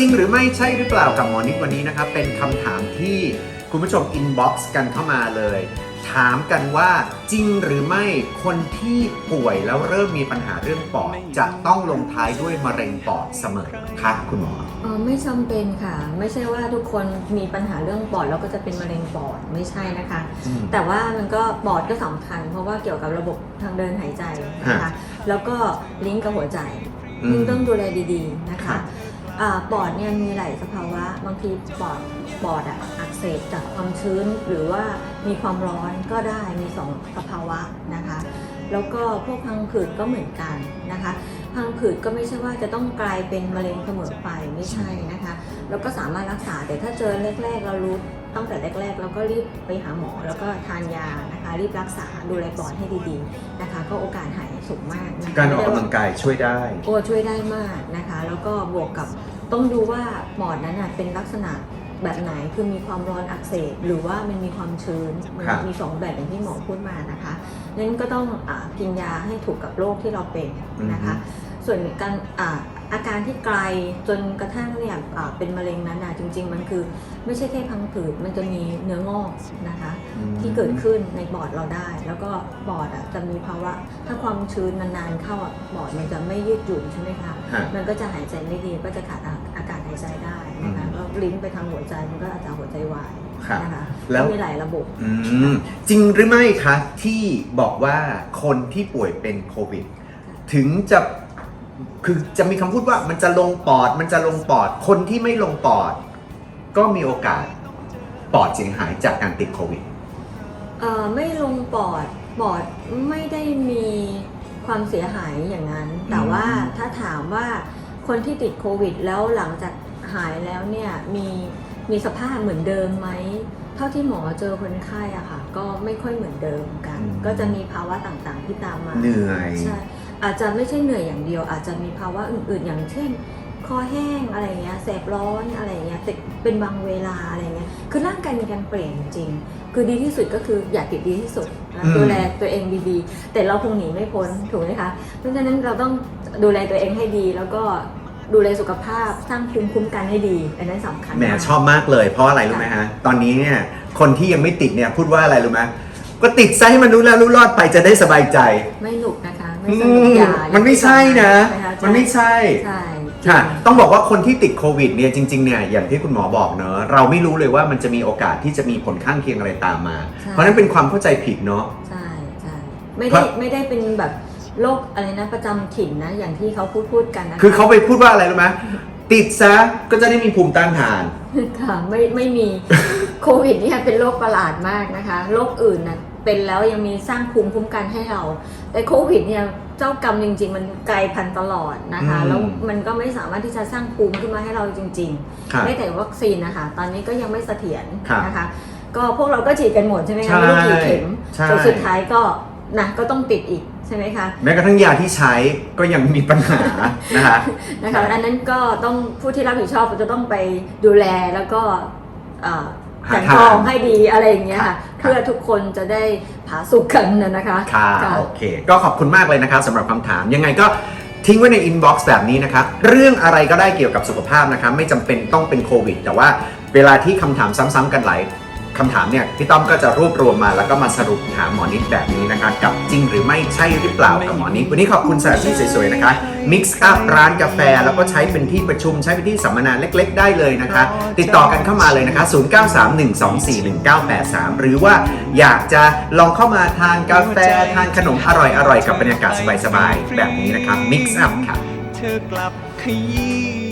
จริงหรือไม่ใช่หรือเปล่ากับหมอนิดวันนี้นะครับ เป็นคำถามที่คุณผู้ชมอินบ็อกซ์กันเข้ามาเลย ถามกันว่าจริงหรือไม่คนที่ป่วยแล้วเริ่มมีปัญหาเรื่องปอดจะต้องลงท้ายด้วยมะเร็งปอดเสมอคะคุณหมอ เออไม่จำเป็นค่ะ ไม่ใช่ว่าทุกคนมีปัญหาเรื่องปอดแล้วก็จะเป็นมะเร็งปอดไม่ใช่นะคะ อืม แต่ว่ามันก็ปอดก็สำคัญ เพราะว่าเกี่ยวกับระบบทางเดินหายใจนะคะฮะแล้วก็ลิงก์กับหัวใจอืม ซึ่งต้องดูแลดีๆนะครัคะบอ่า ปอดเนี่ยมีหลายสภาวะ บางทีปอดปอดอะอักเสบจากความชื้นหรือว่ามีความร้อนก็ได้มีสองสภาวะนะคะ แล้วก็พวกพังผืดก็เหมือนกันนะคะพังผืดก็ไม่ใช่ว่าจะต้องกลายเป็นมะเร็งเสมอไปไม่ใช่นะคะ แล้วก็สามารถรักษาแต่ถ้าเจอแรกๆเรารู้ตั้งแต่แรกๆเราก็รีบไปหาหมอแล้วก็ทานยานะคะรีบรักษาดูแลปอดให้ดีๆนะคะ ก็โอกาสหายสูงมากนะคะการออกกำลังกายช่วยได้โอ้ช่วยได้มากนะคะ แล้วก็บวกกับ ต้องดูว่าปอดนั้นน่ะเป็นลักษณะแบบไหนคือมีความร้อนอักเสบหรือว่ามันมีความชื้นมันครับ มีสองแบบอย่างที่หมอพูดมานะคะนั้นก็ต้องอากินยาให้ถูกกับโรคที่เราเป็นนะคะ ส่วนการอาอาการที่ไกลจนกระทั่งเนี่ยอ่าเป็นมะเร็งนั้นนะจริง ๆ มันคือไม่ใช่แค่พังผืดมันจะมีเนื้องอกนะคะอืมที่เกิดขึ้นในปอดเราได้ แล้วก็ปอดอะจะมีภาวะถ้าความชื้นนานๆเข้าอะปอดมันจะไม่ยืดหยุ่นใช่ไหมคะฮะมันก็จะหายใจไม่ดีก็จะขาดอาอากาศหายใจได้นะคะอืมแล้วลิ้นไปทางหัวใจมันก็อาจจะหัวใจวายครับนะคะแล้วมีหลายระบบอืมจริงหรือไม่คะที่บอกว่าคนที่ป่วยเป็นโควิด ถึงจะ คือจะมีคำพูดว่ามันจะลงปอด มันจะลงปอด คนที่ไม่ลงปอด ก็มีโอกาสปอดเสียหายจากการติดโควิด เอ่อไม่ลงปอดปอดไม่ได้มีความเสียหายอย่างนั้น แต่ว่าถ้าถามว่าคนที่ติดโควิด แล้วหลังจากหายแล้วเนี่ยมีมีสภาพเหมือนเดิมไหมเท่าที่หมอเจอคนไข้อะค่ะ ก็ไม่ค่อยเหมือนเดิมกันอืมก็จะมีภาวะต่างๆที่ตามมาเหนื่อยใช่ อาจจะไม่ใช่เหนื่อยอย่างเดียว อาจจะมีภาวะอื่นๆ อย่างเช่น คอแห้งอะไรเงี้ยแสบร้อนอะไรเงี้ยแต่เป็นบางเวลาอะไรเงี้ยคือร่างกายมีการเปลี่ยนจริงๆคือดีที่สุดก็คืออย่าติดดีที่สุดนะอืม ดูแลตัวเองดีๆ แต่เราคงหนีไม่พ้นถูกไหมคะเพราะฉะนั้นเราต้องดูแลตัวเองให้ดี แล้วก็ดูแลสุขภาพสร้างภูมิคุ้มกันให้ดี อันนั้นสำคัญแหมมาก ชอบมากเลย เพราะอะไรรู้ไหมฮะ ตอนนี้เนี่ยคนที่ยังไม่ติดเนี่ยพูดว่าอะไรรู้ไหมก็ติดซะให้มันรู้แล้วรู้รอดไปจะได้สบายใจ ไม่หนุกนะคะไม่ อืสนุกมอย่ามันไม่ใช่นะ ใช่คะมันไม่ใช่ ใช่ ค่ะ ต้องบอกว่าคนที่ติดโควิดเนี่ยจริงๆเนี่ยอย่างที่คุณหมอบอกเนอะเราไม่รู้เลยว่ามันจะมีโอกาสที่จะมีผลข้างเคียงอะไรตามมา ใช่ เพราะฉะนั้นเป็นความเข้าใจผิดเนาะใช่ใช่ไม่เพได้ราะไม่ได้เป็นแบบโรคอะไรนะประจำถิ่นนะ อย่างที่เขาพูดพูดกันนะคะคือเขาไปพูดว่าอะไรรู้ไหม ติดซะก็จะได้มีภูมิต้านทาน ค่ะไม่ไม่มีโควิดเนี่ยเป็นโรคประหลาดมากนะคะโรคอื่นนะเป็นแล้วยังมีสร้างภูมิคุ้มกันให้เรา แต่โควิดเนี่ยเจ้ากรรมจริง ๆ มันไกลพันธุ์ตลอดนะคะ อืมแล้วมันก็ไม่สามารถที่จะสร้างภูมิขึ้นมาให้เราจริงครับๆไม่แต่วัคซีนนะคะ ตอนนี้ก็ยังไม่เสถียรครับนะคะ ก็พวกเราก็ฉีดกันหมดใช่ไหมใช่คะไม่รู้กี่เข็มใช่ แต่สุดท้ายก็ นะก็ต้องติดอีกใช่ไหมคะแม้กระทั่งยาที่ใช้ก็ยังมีปัญหานะคะนะคะอันนั้นก็ต้องผู้ที่รับผิดชอบจะต้องไปดูแลแล้วก็เอ่อหากันทางกรองให้ดีอะไรอย่างเงี้ยครัค่ะบเพื่อทุกคนจะได้ผาสุกกันนะนะคะค่ะค่ะโอเค ก็ขอบคุณมากเลยนะครับสำหรับคำถามยังไงก็ทิ้งไว้ในอินบ็อกซ์แบบนี้นะครับ เรื่องอะไรก็ได้เกี่ยวกับสุขภาพนะครับ ไม่จำเป็นต้องเป็นโควิด แต่ว่าเวลาที่คำถามซ้ำๆกันหลาย คำถามเนี่ยพี่ต้อมก็จะรวบรวมมาแล้วก็มาสรุปถามหมอนิดแบบนี้นะคะกับจริงหรือไม่ใช่หรือเปล่ากับหมอนิดวันนี้ขอบคุณสานที่สวยๆนะคะ Mix Up ร้านกาแฟแล้วก็ใช้เป็นที่ประชุมใช้เป็นที่สัมมนาเล็ก ๆ ได้เลยนะคะ ติดต่อกันเข้ามาเลยนะคะ 0931241983 หรือว่าอยากจะลองเข้ามาทานกาแฟทานขนมอร่อยๆกับบรรยากาศสบายๆแบบนี้นะครับ Mix Up ค่ะเธอกลับขยี้